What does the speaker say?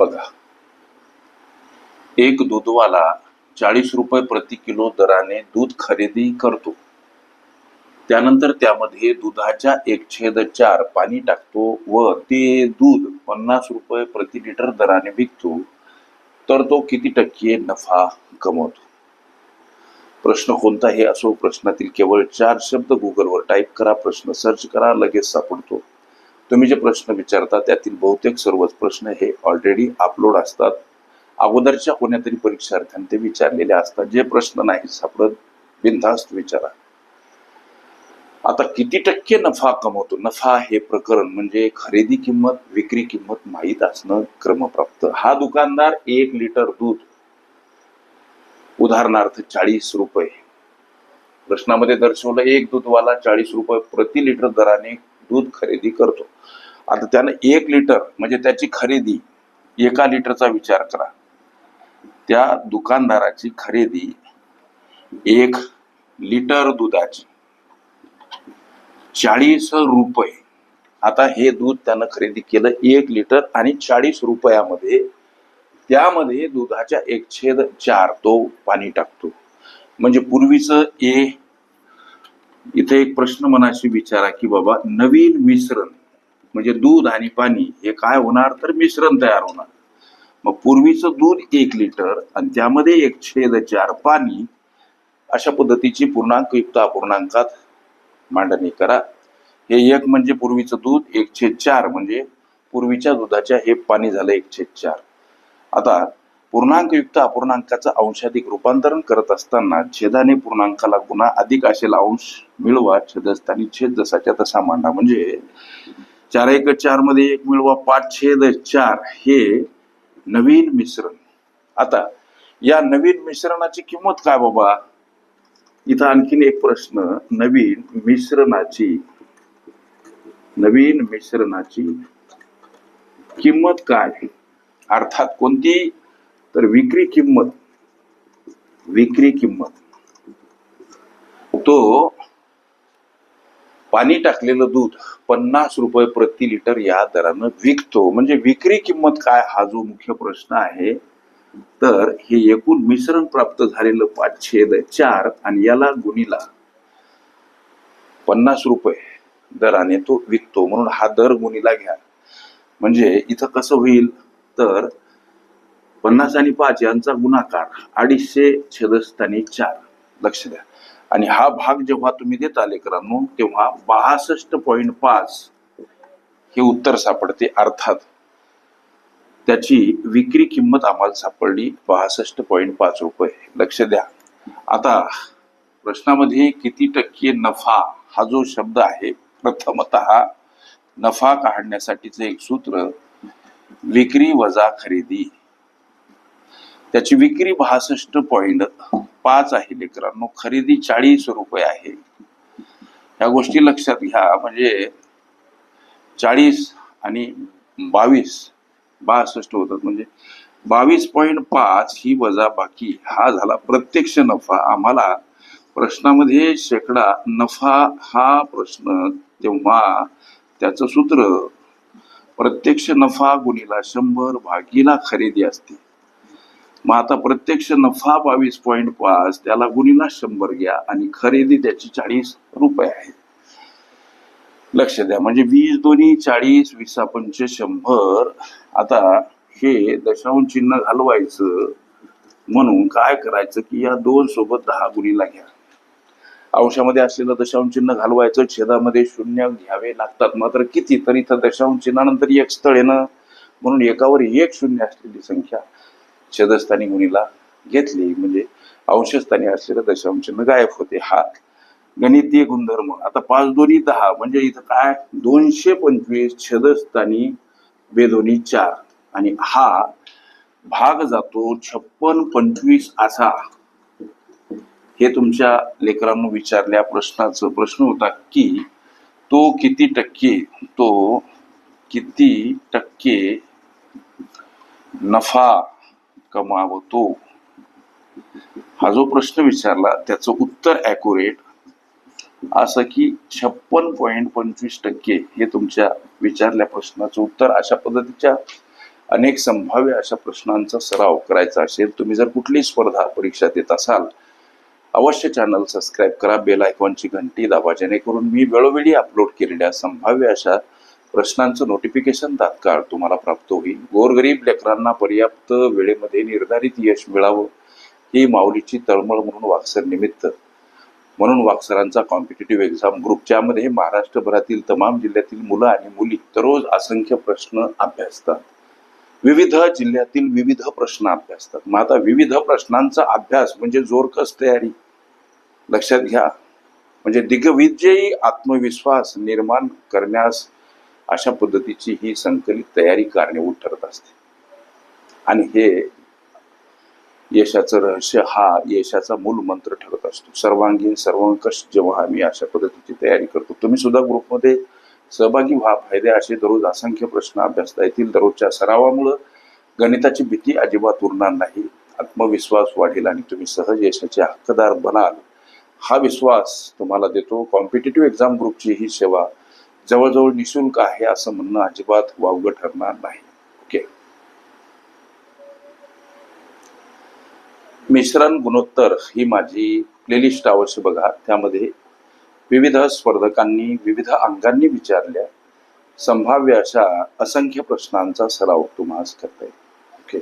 बघा. एक दूधवाला चाळीस रुपये प्रति किलो दराने दूध खरेदी करतो. त्यानंतर त्यामध्ये दुधाच्या एक छेद चार पाणी टाकतो व ते दूध पन्नास रुपये प्रति लिटर दराने विकतो तर तो किती टक्के नफा कमवतो? प्रश्न कोणताही असो प्रश्नातील केवळ चार शब्द गुगलवर टाईप करा प्रश्न सर्च करा लगेच सापडतो. तुम्ही जे प्रश्न विचारता त्यातील बहुतेक सर्वच प्रश्न हे ऑलरेडी अपलोड असतात. अगोदरच्या कोण्यातरी परीक्षार्थ्यांनी ते विचारलेले असतात. जे प्रश्न नाही सापडत बिनधास्त विचारा. आता किती टक्के नफा कमवतो? नफा हे प्रकरण म्हणजे खरेदी किंमत विक्री किंमत माहीत असणं क्रमप्राप्त. हा दुकानदार एक लिटर दूध उदाहरणार्थ चाळीस रुपये. प्रश्नामध्ये दर्शवलं एक दूधवाला चाळीस रुपये प्रति लिटर दराने दूध खरेदी करतो. आता त्यानं एक लिटर म्हणजे त्याची खरेदी एका लिटरचा विचार करा. त्या दुकानदाराची खरेदी एक लिटर दुधाची. चाळीस रुपये. आता हे दूध त्यानं खरेदी केलं एक लिटर आणि चाळीस रुपयामध्ये त्यामध्ये दुधाच्या एक छेद चार तो पाणी टाकतो. म्हणजे पूर्वीचं ए इथे एक प्रश्न मनाशी विचारा की बाबा नवीन मिश्रण म्हणजे दूध आणि पाणी हे काय होणार तर मिश्रण तयार होणार. मग पूर्वीचं दूध एक लिटर आणि त्यामध्ये एक छेद चार पाणी अशा पद्धतीची पूर्णांक युक्त अपूर्णांकात मांडणी करा. हे एक म्हणजे पूर्वीचं दूध एक छेद चार म्हणजे पूर्वीच्या दुधाच्या हे पाणी झालं एक छेद चार. आता पूर्णांकयुक्त अपूर्णांकाचं अंशाधिक रूपांतरण करत असताना छेदाने पूर्णांकाला गुन्हा अधिक असेल अंश मिळवा छेदस्थानी छेद जसाच्या तसा मांडा. म्हणजे चार एक चारमध्ये एक मिळवा पाच छेद चार हे नवीन मिश्रण. आता या नवीन मिश्रणाची किंमत काय बाबा? इथं आणखीन एक प्रश्न नवीन मिश्रणाची नवीन मिश्रणाची किंमत काय? अर्थात कोणती? तर विक्री किंमत विक्री किंमत. तो पाणी टाकलेलं दूध पन्नास रुपये प्रति लिटर या दरानं विकतो. म्हणजे विक्री किंमत काय हा जो मुख्य प्रश्न आहे तर हे एकूण मिश्रण प्राप्त झालेलं पाच छेद चार आणि याला गुणीला पन्नास रुपये दराने तो विकतो. म्हणून हा दर गुणीला घ्या. म्हणजे इथं कसं होईल? तर पन्नास आणि पाच यांचा गुणाकार अडीचशे छेदस्थानी चार. लक्ष द्या. आणि हा भाग जेव्हा तुम्ही देता लेकरांनो तेव्हा बासष्ट पॉईंट पाच हे उत्तर सापडते. अर्थात त्याची विक्री किंमत आम्हाला सापडली बासष्ट पॉईंट पाच रुपये. लक्ष द्या. आता प्रश्नामध्ये किती टक्के नफा हा जो शब्द आहे प्रथमत नफा काढण्यासाठीचं एक सूत्र विक्री वजा खरेदी. त्याची विक्री बासष्ट पॉइंट पाच आहे लेकरांनो. खरेदी चाळीस रुपये आहे. या गोष्टी लक्षात घ्या. म्हणजे चाळीस आणि बावीस बासष्ट होतात. म्हणजे बावीस पॉईंट पाच ही वजा बाकी. हा झाला प्रत्यक्ष नफा. आम्हाला प्रश्नामध्ये शेकडा नफा हा प्रश्न तेव्हा त्याचं सूत्र प्रत्यक्ष नफा गुणीला शंभर भागीला खरेदी असते. मग आता प्रत्यक्ष नफा बावीस पॉईंट पाच त्याला गुणीला शंभर घ्या आणि खरेदी त्याची चाळीस रुपये आहे. लक्ष द्या. म्हणजे वीस दोन्ही चाळीस विसा पंच शंभर. आता हे दशांश चिन्ह घालवायचं म्हणून काय करायचं की या दोन सोबत दहा गुणीला घ्या. अंशामध्ये असलेलं दशांश चिन्ह घालवायचं छेदामध्ये शून्य घ्यावे लागतात. मात्र किती तर इथं दशांश चिन्हानंतर एक स्थळ येणं म्हणून एकावर एक शून्य असलेली संख्या छेदस्थानी गुणीला घेतली. म्हणजे अंशस्थानी असलेलं दशांश चिन्ह गायब होते. हा गणितीय गुणधर्म. आता पाच दोन्ही दहा म्हणजे इथं काय? दोनशे पंचवीस छेदस्थानी बेदोनी चार. आणि हा भाग जातो छप्पन पंचवीस असा. हे तुमच्या लेकरांना विचारल्या प्रश्नाचं प्रश्न होता की तो किती टक्के तो किती टक्के नफा कमावतो. हा जो प्रश्न विचारला त्याचं उत्तर ॲक्युरेट असं की छप्पन पॉईंट पंचवीस टक्के हे तुमच्या विचारल्या प्रश्नाचं उत्तर अशा पद्धतीच्या अनेक संभाव्य अशा प्रश्नांचा सराव करायचा असेल तुम्ही जर कुठली स्पर्धा परीक्षा देत असाल अवश्य चॅनल सबस्क्राईब करा बेल आयकॉनची घंटी दाबा जेणेकरून मी वेळोवेळी अपलोड केलेल्या संभाव्य अशा प्रश्नांचं नोटिफिकेशन तात्काळ तुम्हाला प्राप्त होईल. गोरगरीब लेकरांना पर्याप्त वेळेमध्ये निर्धारित यश मिळावं ही माऊलीची तळमळ म्हणून वाक्सर निमित्त. म्हणून वाक्सरांचा कॉम्पिटेटिव्ह एक्झाम ग्रुप ज्यामध्ये महाराष्ट्रभरातील तमाम जिल्ह्यातील मुलं आणि मुली दररोज असंख्य प्रश्न अभ्यासतात. विविध जिल्ह्यातील विविध प्रश्न अभ्यासतात. मग आता विविध प्रश्नांचा अभ्यास म्हणजे जोरकस तयारी. लक्षात घ्या. म्हणजे दिग्विजयी आत्मविश्वास निर्माण करण्यास अशा पद्धतीची ही संकलित तयारी कारणीभूत ठरत असते. आणि हे यशाचं रहस्य हा यशाचा मूल मंत्र ठरत असतो. सर्वांगीण सर्वंकष जेव्हा आम्ही अशा पद्धतीची तयारी करतो तुम्ही सुद्धा ग्रुपमध्ये सहभागी व्हा. फायदे असे दररोज असंख्य प्रश्न अभ्यासता येतील. दररोजच्या सरावामुळं गणिताची भीती अजिबात उरणार नाही. आत्मविश्वास वाढेल आणि तुम्ही सहज यशाचे हक्कदार बनाल. हा विश्वास तुम्हाला देतो. कॉम्पिटेटिव्ह एक्झाम ग्रुपची ही सेवा जवळजवळ निशुल्क आहे असं म्हणणं अजिबात वावगं ठरणार नाही. ओके मिश्रण गुणोत्तर ही माझी प्लेलिस्ट आवश्यक बघा. त्यामध्ये विविध स्पर्धकांनी विविध अंगांनी विचारल्या संभाव्य अशा असंख्य प्रश्नांचा सराव तुम्हाला करता येईल. ओके